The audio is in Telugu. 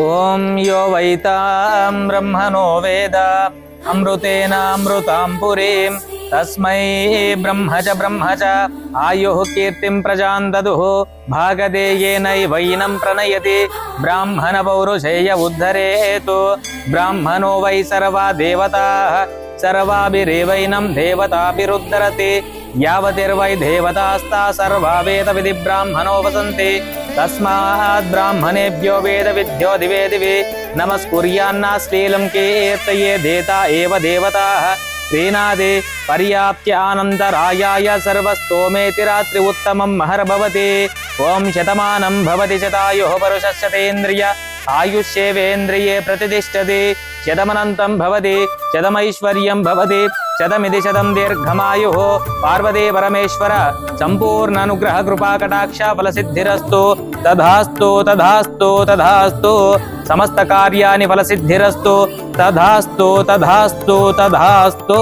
ఓం యో వైతాం బ్రహ్మణో వేద. అమృతేనామృతాం పురీం. తస్మై బ్రహ్మ చ ఆయు కీర్తిం ప్రజాం దదు భాగదేయేనైవైనం ప్రణయతి. బ్రాహ్మణ పౌరుషేయ ఉద్ధరేతు. బ్రాహ్మణో వై సర్వా దేవతాః. సర్వాభిరేవైనం దేవతాభిరుద్ధరతి. యావతిర్వై దేవతాస్తా సర్వా వేద విధి బ్రాహ్మణో వసంతి. तस्मात् वेद वेदविद्यो दिवे दिवे, नमस्कुर्यान्ना श्रीलं कीर्तये देता एव देवताः। श्रीनादे पर्याप्त्यानन्दरायाय सर्वस्तोमेति रात्रि उत्तमं महर्भवति ॐ शतमानं भवति शतायुः परुषशतेन्द्रिय आयुष्येवेन्द्रिये प्रतिष्ठति। शतमनन्तं भवति, शतमैश्वर्यं भवति, शतमिति शतं दीर्घमायुः। पार्वती परमेश्वर। పార్వతీ కృపా కటాక్ష ఫలసిద్ధిరస్తు తధాస్తు తధాస్తు తధాస్తు. సమస్త కార్యాన్ని ఫలసిద్ధిరస్తు. తధాస్తు తధాస్తు తధాస్తు.